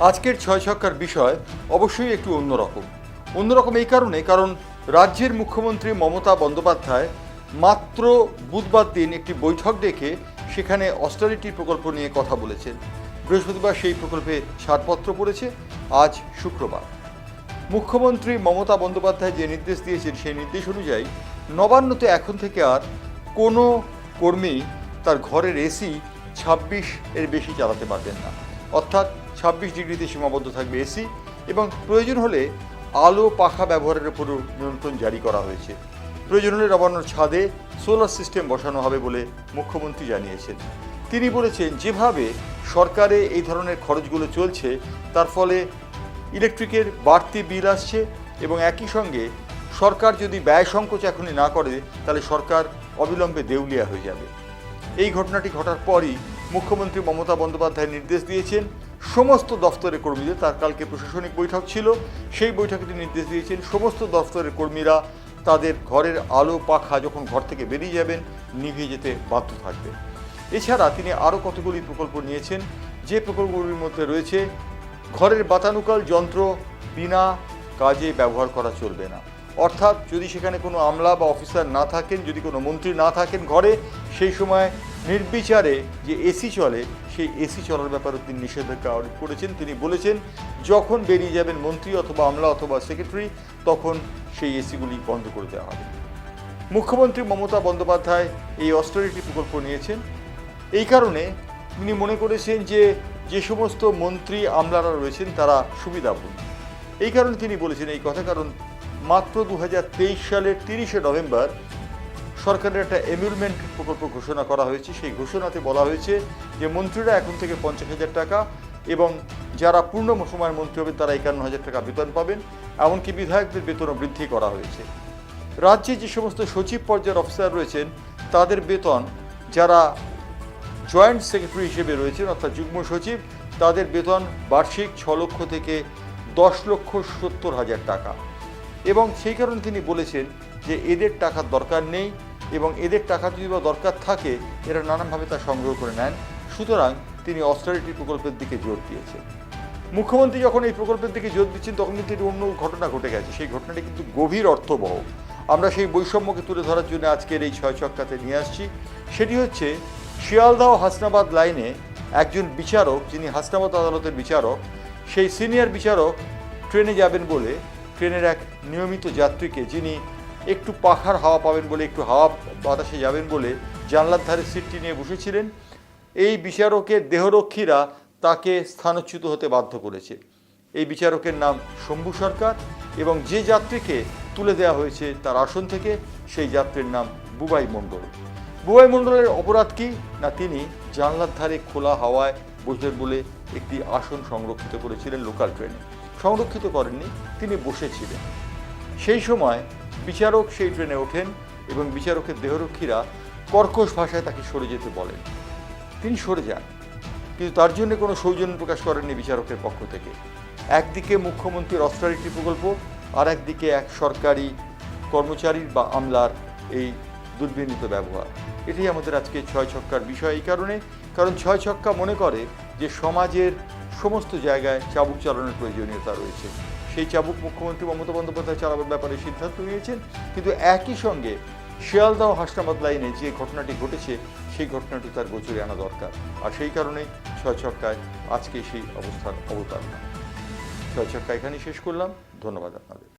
আজকের ছয় ছক্কার বিষয় অবশ্যই একটু অন্যরকম। অন্যরকম এই কারণে, কারণ রাজ্যের মুখ্যমন্ত্রী মমতা বন্দ্যোপাধ্যায় মাত্র বুধবার দিন একটি বৈঠক ডেকে সেখানে অস্টারিটি প্রকল্প নিয়ে কথা বলেছেন। বৃহস্পতিবার সেই প্রকল্পে ছাড়পত্র পড়েছে। আজ শুক্রবার। মুখ্যমন্ত্রী মমতা বন্দ্যোপাধ্যায় যে নির্দেশ দিয়েছেন সেই নির্দেশ অনুযায়ী নবান্নতে এখন থেকে আর কোনো কর্মী তার ঘরের এসি ছাব্বিশ এর বেশি চালাতে পারবেন না। অর্থাৎ ছাব্বিশ ডিগ্রিতে সীমাবদ্ধ থাকবে এসি এবং প্রয়োজন হলে আলো পাখা ব্যবহারের উপরও নিয়ন্ত্রণ জারি করা হয়েছে। প্রয়োজন হলে নবান্নর ছাদে সোলার সিস্টেম বসানো হবে বলে মুখ্যমন্ত্রী জানিয়েছেন। তিনি বলেছেন, যেভাবে সরকারে এই ধরনের খরচগুলো চলছে, তার ফলে ইলেকট্রিকের বাড়তি বিল আসছে এবং একই সঙ্গে সরকার যদি ব্যয় সংকোচ এখনই না করে, তাহলে সরকার অবিলম্বে দেউলিয়া হয়ে যাবে। এই ঘটনাটি ঘটার পরই মুখ্যমন্ত্রী মমতা বন্দ্যোপাধ্যায় নির্দেশ দিয়েছেন, সমস্ত দফতরের কর্মীদের, তার কালকে প্রশাসনিক বৈঠক ছিল, সেই বৈঠকে তিনি নির্দেশ দিয়েছেন, সমস্ত দফতরের কর্মীরা তাদের ঘরের আলো পাখা যখন ঘর থেকে বেরিয়ে যাবেন, নিভিয়ে যেতে বাধ্য থাকবে এছাড়া তিনি আরও কতগুলি প্রকল্প নিয়েছেন, যে প্রকল্পগুলির মধ্যে রয়েছে ঘরের বাতানুকাল যন্ত্র বিনা কাজে ব্যবহার করা চলবে না। অর্থাৎ যদি সেখানে কোনো আমলা বা অফিসার না থাকেন, যদি কোনো মন্ত্রী না থাকেন ঘরে, সেই সময় নির্বিচারে যে এসি চলে, সেই এসি চলার ব্যাপারে তিনি নিষেধাজ্ঞা আরোপ করেছেন। তিনি বলেছেন, যখন বেরিয়ে যাবেন মন্ত্রী অথবা আমলা অথবা সেক্রেটারি, তখন সেই এসিগুলি বন্ধ করে দেওয়া হবে। মুখ্যমন্ত্রী মমতা বন্দ্যোপাধ্যায় এই অস্টারিটি প্রকল্প নিয়েছেন। এই কারণে তিনি মনে করেছেন যে যে সমস্ত মন্ত্রী আমলারা রয়েছেন, তারা সুবিধাভোগী। এই কারণে তিনি বলেছেন, এই কথা কারণ মাত্র দু হাজার তেইশ সালের তিরিশে নভেম্বর সরকারের একটা এমিউরমেন্ট প্রকল্প ঘোষণা করা হয়েছে। সেই ঘোষণাতে বলা হয়েছে যে মন্ত্রীরা এখন থেকে পঞ্চাশ হাজার টাকা এবং যারা পূর্ণ সময়ের মন্ত্রী হবেন, তারা একান্ন হাজার টাকা বেতন পাবেন। এমনকি বিধায়কদের বেতনও বৃদ্ধি করা হয়েছে। রাজ্যে যে সমস্ত সচিব পর্যায়ের অফিসার রয়েছেন, তাদের বেতন যারা জয়েন্ট সেক্রেটারি হিসেবে রয়েছেন, অর্থাৎ যুগ্ম সচিব, তাদের বেতন বার্ষিক ছ লক্ষ থেকে দশ লক্ষ সত্তর হাজার টাকা। এবং সেই কারণে তিনি বলেছেন যে এদের টাকার দরকার নেই এবং এদের টাকা যদি বা দরকার থাকে, এরা নানানভাবে তা সংগ্রহ করে নেন। সুতরাং তিনি অস্টারিটি প্রকল্পের দিকে জোর দিয়েছেন। মুখ্যমন্ত্রী যখন এই প্রকল্পের দিকে জোর দিচ্ছেন, তখন কিন্তু অন্য ঘটনা ঘটে গেছে। সেই ঘটনাটি কিন্তু গভীর অর্থবহ। আমরা সেই বৈষম্যকে তুলে ধরার জন্য আজকের এই ছয় ছক্কাতে নিয়ে আসছি। সেটি হচ্ছে শিয়ালদহ হাসনাবাদ লাইনে একজন বিচারক, যিনি হাসনাবাদ আদালতের বিচারক, সেই সিনিয়র বিচারক ট্রেনে যাবেন বলে ট্রেনের এক নিয়মিত যাত্রীকে, যিনি একটু পাখার হাওয়া পাবেন বলে, একটু হাওয়া বাতাসে যাবেন বলে জানলার ধারে সিটটি নিয়ে বসেছিলেন। এই বিচারকের দেহরক্ষীরা তাকে স্থানচ্যুত হতে বাধ্য করেছে। এই বিচারকের নাম শম্ভু সরকার এবং যে যাত্রীকে তুলে দেওয়া হয়েছে তার আসন থেকে সেই যাত্রীর নাম বুবাই মণ্ডল। বুবাই অপরাধ কি? না, তিনি জানলার ধারে খোলা হাওয়ায় বসবেন বলে একটি আসন সংরক্ষিত করেছিলেন লোকাল ট্রেনে। সংরক্ষিত করেননি, তিনি বসেছিলেন। সেই সময় বিচারক সেই ট্রেনে ওঠেন এবং বিচারকের দেহরক্ষীরা কর্কশ ভাষায় তাকে সরে যেতে বলেন। তিনি সরে যান, কিন্তু তার জন্য কোনো সৌজন্য প্রকাশ করেননি বিচারকের পক্ষ থেকে। একদিকে মুখ্যমন্ত্রীর অস্ট্রারিটি প্রকল্প আর একদিকে এক সরকারি কর্মচারীর বা আমলার এই দুর্বিনীত ব্যবহার। এটাই আমাদের আজকে ছয় ছক্কার বিষয় এই কারণে। কারণ ছয় ছক্কা মনে করে যে সমাজের সমস্ত জায়গায় চাবুক চালানোর প্রয়োজনীয়তা রয়েছে। সেই চাবুক মুখ্যমন্ত্রী মমতা বন্দ্যোপাধ্যায় চালাবার ব্যাপারে সিদ্ধান্ত নিয়েছেন। কিন্তু একই সঙ্গে শিয়ালদাহ হাসনাবাদ লাইনে যে ঘটনাটি ঘটেছে, সেই ঘটনাটি তার গোচরে আনা দরকার। আর সেই কারণেই ছয় ছক্কায় আজকে সেই অবস্থার অবতারণা। ছয় ছক্কা এখানেই শেষ করলাম। ধন্যবাদ আপনাদের।